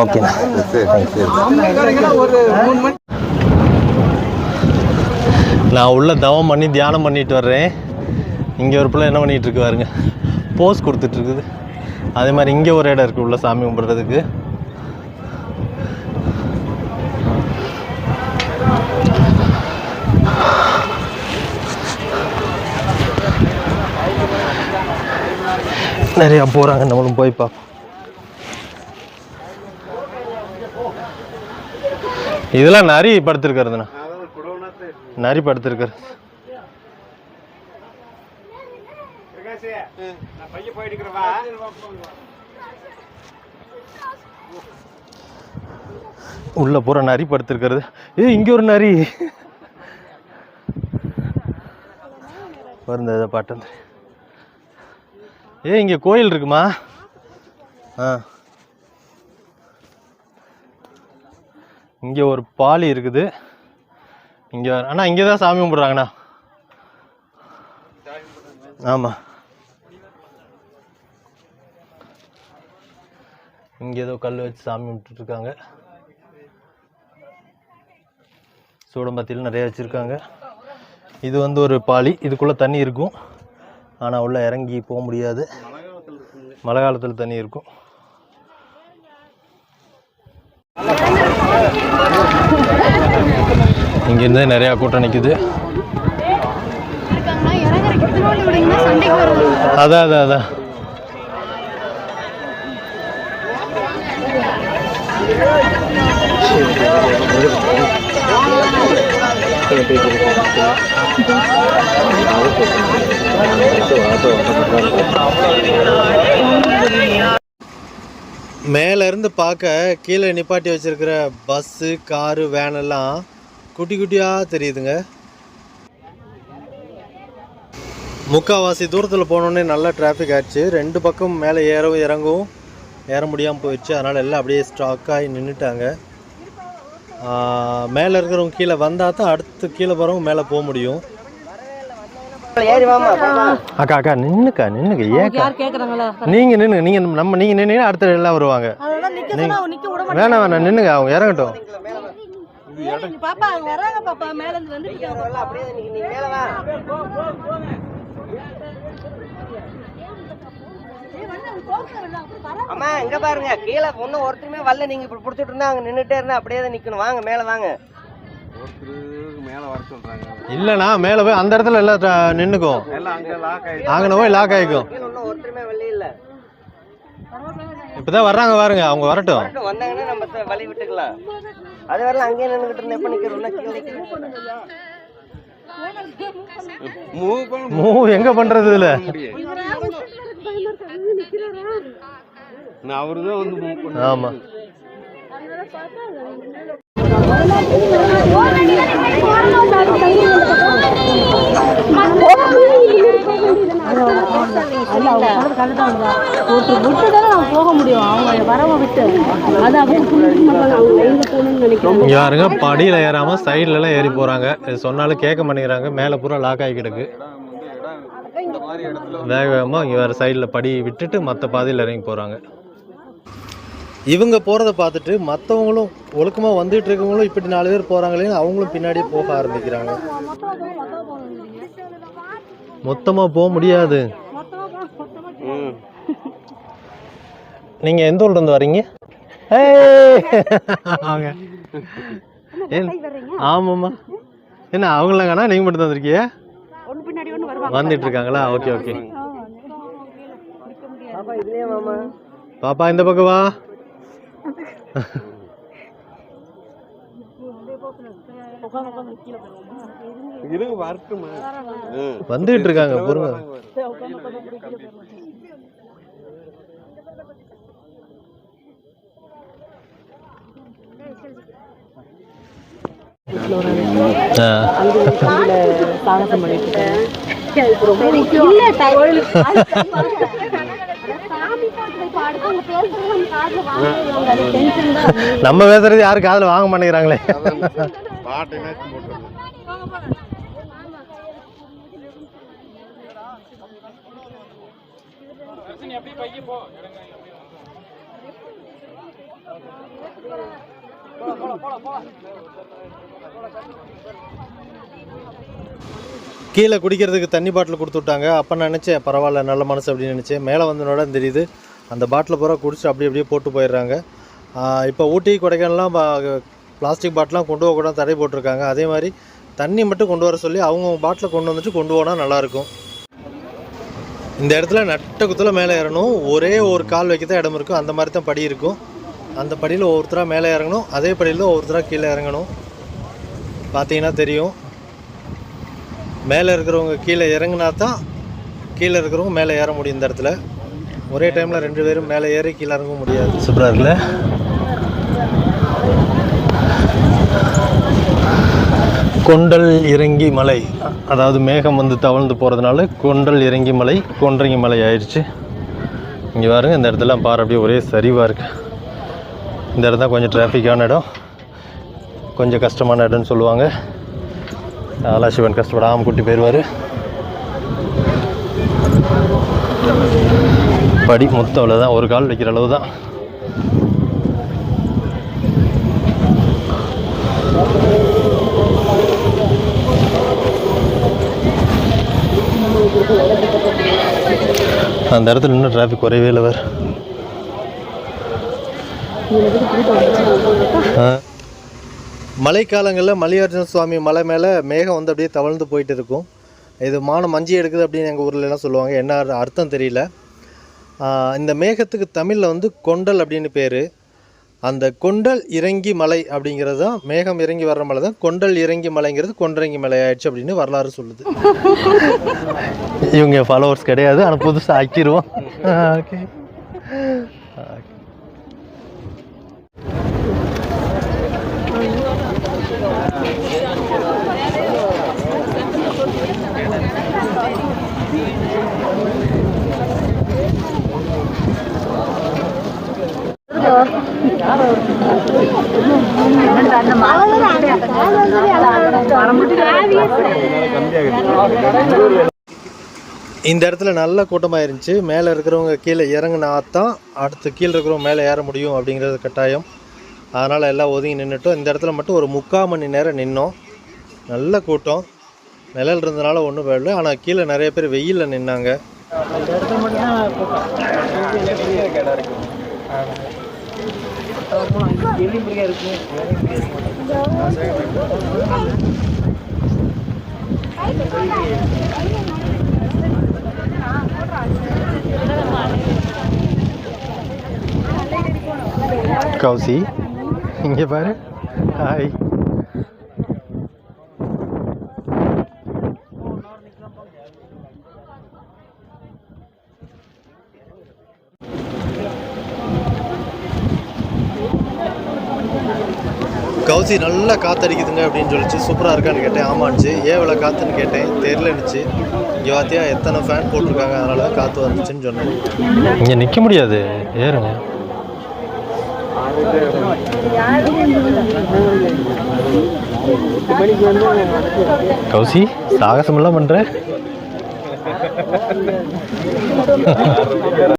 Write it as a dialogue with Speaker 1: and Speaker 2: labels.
Speaker 1: ஓகேண்ணா நான் உள்ள தவம் பண்ணி தியானம் பண்ணிட்டு வர்றேன். இங்கே ஒரு பிள்ளை என்ன பண்ணிட்டு இருக்கு பாருங்க. போஸ் கொடுத்துட்டு இருக்குது. அதே மாதிரி இங்கே ஒரு இடம் இருக்குது உள்ள சாமி கும்பிட்றதுக்கு. நிறையா போகிறாங்க நம்மளும் போய் பார்ப்போம். இதெல்லாம் நரி படுத்திருக்கிறதுண்ணா. நரி படுத்திருக்கிறது உள்ள பூரா நரி படுத்திருக்கிறது. ஏ இங்க ஒரு நரி. வருந்த இதை பாட்டு ஏ இங்க கோயில் இருக்குமா? ஆ. இங்கே ஒரு பாலி இருக்குது. இங்கே அண்ணா இங்கே தான் சாமி கும்பிட்றாங்கண்ணா. ஆமாம் இங்கே ஏதோ கல் வச்சு சாமி கும்பிட்டுட்டு சூடம்பத்தியில் நிறைய வச்சுருக்காங்க. இது வந்து ஒரு பாலி. இதுக்குள்ளே தண்ணி இருக்கும். ஆனால் உள்ளே இறங்கி போக முடியாது. மழை காலத்தில் தண்ணி இருக்கும். இங்கேருந்து நிறையா கூட்டம் நிற்குது அதான் அதான் அதான். மேல இருந்து பார்க்க கீழே நிப்பாட்டி வச்சிருக்கிற பஸ்ஸு காரு வேன் எல்லாம் குட்டி குட்டியா தெரியுதுங்க. முக்கால்வாசி தூரத்தில் போனோடனே நல்லா டிராஃபிக் ஆச்சு. ரெண்டு பக்கம் மேலே ஏறவும் இறங்கவும் ஏற முடியாமல் போயிடுச்சு. அதனால் எல்லாம் அப்படியே ஸ்டாக் ஆகி நின்றுட்டாங்க மேலே இருக்கிறவங்க கீழே வந்தால் தான் அடுத்து கீழே போகிறவங்க மேலே போக முடியும். அக்கா அக்கா. நின்னுக்கா நின்னுக்க.
Speaker 2: கேக்குறாங்களா?
Speaker 1: நீங்கள் நின்று நீங்கள் நம்ம நீங்கள் நின்னீங்கன்னா அடுத்த எல்லாம் வருவாங்க. வேணாம் வேணாம் நின்னுங்க அவங்க இறங்கட்டும்.
Speaker 2: பாப்பா வராங்க பாப்பா மேல இருந்து வந்துட்டு
Speaker 3: அம்மா இங்க பாருங்க கீழே ஒன்னும் ஒருத்தருமே வரல. நீங்க இப்படி புடிச்சிட்டு இருந்தா அங்க நின்னுட்டே இருந்தா அப்படியே தான் நிக்கணும். வாங்க மேல வாங்க.
Speaker 1: இல்லைண்ணா மேலே போய் அந்த இடத்துல எல்லாம் நின்னுக்கும் அங்கே போய் லாக்
Speaker 3: ஒன்னும் ஒருத்தருமே வரல இல்ல.
Speaker 1: இப்போதான் வர்றாங்க பாருங்க அவங்க வரட்டும்.
Speaker 3: வந்தாங்கன்னா நம்ம வழி விட்டுக்கலாம். அது வரல அங்கேயே நின்னுகிட்டு இருந்தா எப்ப நிக்கிறோம்னா கீழே நிக்கிறோம்
Speaker 1: மூவ் எங்க பண்றது இதுல? ஆமா.
Speaker 2: ஒருத்தர் விட்டு தானே நம்ம போக முடியும். அவங்க வரவங்க விட்டு. அது அவங்க புரிஞ்சுக்க மாட்டாங்க அவங்க லைன்ல போகணும்னு நினைக்கிறேன்.
Speaker 1: இங்க பாருங்க படியில ஏறாம சைடுல எல்லாம் ஏறி போறாங்க. இது சொன்னாலும் கேட்க மாட்டேங்கிறாங்க. மேல பூரா லாக் ஆகி கிடக்கு. வேக வேகமா இங்க வேற சைடுல படி விட்டுட்டு மத்த பாதையில இறங்கி போறாங்க. இவங்க போறத பார்த்துட்டு மற்றவங்களும் ஒழுக்கமா வந்துட்டு இருக்கவங்களும் இப்படி நாலு பேர் போறாங்களேன்னு அவங்களும் பின்னாடியே போக ஆரம்பிக்கிறாங்க. மொத்தமா போக முடியாது. நீங்க எந்த ஊர்ல இருந்து வரீங்க? ஏய்! ஏன்? ஆமாம்மா. என்ன அவங்களாம் காணா நீங்க மட்டும் தான் வந்திருக்கீங்க? வந்துட்டு இருக்காங்களா ஓகே ஓகே.
Speaker 3: பாப்பா
Speaker 1: பாப்பா இந்த பக்கம் வா. வந்துட்டு இருக்காங்க பொறுங்க ஆ.
Speaker 2: சாகசம் பண்ணிட்டு
Speaker 1: நம்ம பேசுறது யாரும் காதுல வாங்க மாட்டேங்கிறாங்களே கீழே குடிக்கிறதுக்கு தண்ணி பாட்டில் கொடுத்து விட்டாங்க. அப்போ நினச்சேன் பரவாயில்ல நல்ல மனசு அப்படின்னு நினச்சேன். மேலே வந்தனோட தெரியுது அந்த பாட்டில் பூரா குடிச்சு அப்படி அப்படியே போட்டு போயிடுறாங்க. இப்போ ஊட்டி கொடைக்கானல்லாம் பிளாஸ்டிக் பாட்டிலாம் கொண்டு போகக்கூடாது தடை போட்டிருக்காங்க. அதே மாதிரி தண்ணி மட்டும் கொண்டு வர சொல்லி அவங்க பாட்டில் கொண்டு வந்துட்டு கொண்டு போனால் நல்லாயிருக்கும். இந்த இடத்துல நட்ட குத்தில் மேலே ஏறணும். ஒரே ஒரு கால் வைக்க தான் இடம் இருக்கும். அந்த மாதிரி தான் படி இருக்கும். அந்த படியில் ஒவ்வொருத்தராக மேலே இறங்கணும். அதே படியில் ஒவ்வொருத்தராக கீழே இறங்கணும். பார்த்தீங்கன்னா தெரியும். மேலே இருக்கிறவங்க கீழே இறங்குனா தான் கீழே இருக்கிறவங்க மேலே ஏற முடியும் இந்த இடத்துல. ஒரே டைமில் ரெண்டு பேரும் மேலே ஏறி கீழே இறங்க முடியாது. சூப்பராக இருக்குல்ல? கொண்டல் இறங்கி மலை. அதாவது மேகம் வந்து தவழ்ந்து போகிறதுனால கொண்டல் இறங்கி மலை கொன்றங்கி மலை ஆயிடுச்சு. இங்கே பாருங்க இந்த இடத்துல பாரு அப்படியே ஒரே சரிவாக இருக்குது இந்த இடம் தான் கொஞ்சம் டிராஃபிக்கான இடம். கொஞ்சம் கஷ்டமான இடம்னு சொல்லுவாங்க. ஆலாசிவன் கஷ்டப்படாமல் கூட்டி போயிடுவார் படி மொத்தம் அவ்வளோதான் ஒரு கால் வைக்கிற அளவு தான் அந்த இடத்துல இன்னும் டிராஃபிக் குறையவே இல்லை வேறு. மழைக்காலங்களில் மல்லிகார்ஜுன சுவாமி மலை மேலே மேகம் வந்து அப்படியே தவழ்ந்து போயிட்டு இருக்கும். இது மானம் மஞ்சி எடுக்குது அப்படின்னு எங்கள் ஊர்லலாம் எல்லாம் சொல்லுவாங்க. என்ன அர்த்தம் தெரியல. இந்த மேகத்துக்கு தமிழில் வந்து கொண்டல் அப்படின்னு பேர். அந்த கொண்டல் இறங்கி மலை அப்படிங்கிறது தான் மேகம் இறங்கி வர்ற மலை தான். கொண்டல் இறங்கி மலைங்கிறது கொன்றங்கி மலை ஆயிடுச்சு அப்படின்னு வரலாறு சொல்லுது. இவங்க ஃபாலோவர்ஸ் கிடையாது ஆனால் புதுசாக ஆக்கிடுவோம் ஓகே இந்த இடத்துல நல்ல கூட்டமாக இருந்துச்சு மேலே இருக்கிறவங்க கீழே இறங்குனா தான் அடுத்து கீழே இருக்கிறவங்க மேலே ஏற முடியும் அப்படிங்கிறது கட்டாயம். அதனால் எல்லாம் ஒதுங்கி நின்றுட்டோம் இந்த இடத்துல மட்டும் ஒரு முக்கால் மணி நேரம் நின்னோம். நல்ல கூட்டம். நிழல் இருந்தனால ஒன்றும் போயிடல ஆனால் கீழே நிறைய பேர் வெயிலில் நின்னாங்க. கௌசி இங்கே பாரு. ஹாய் கௌசி நல்லா காத்தடிக்குதுங்க அப்படின்னு சொல்லிச்சு. சூப்பராக இருக்கான்னு கேட்டேன். ஆமாச்சு ஏன் இவ்வளோ காற்றுன்னு கேட்டேன்? தெரிலனுச்சு இங்கே பார்த்தியா எத்தனை ஃபேன் போட்டிருக்காங்க. அதனால் காற்று வந்துச்சுன்னு சொன்னேன். இங்கே நிற்க முடியாது. ஏறுங்க. கௌசி சாகசமெல்லாம் பண்ணுற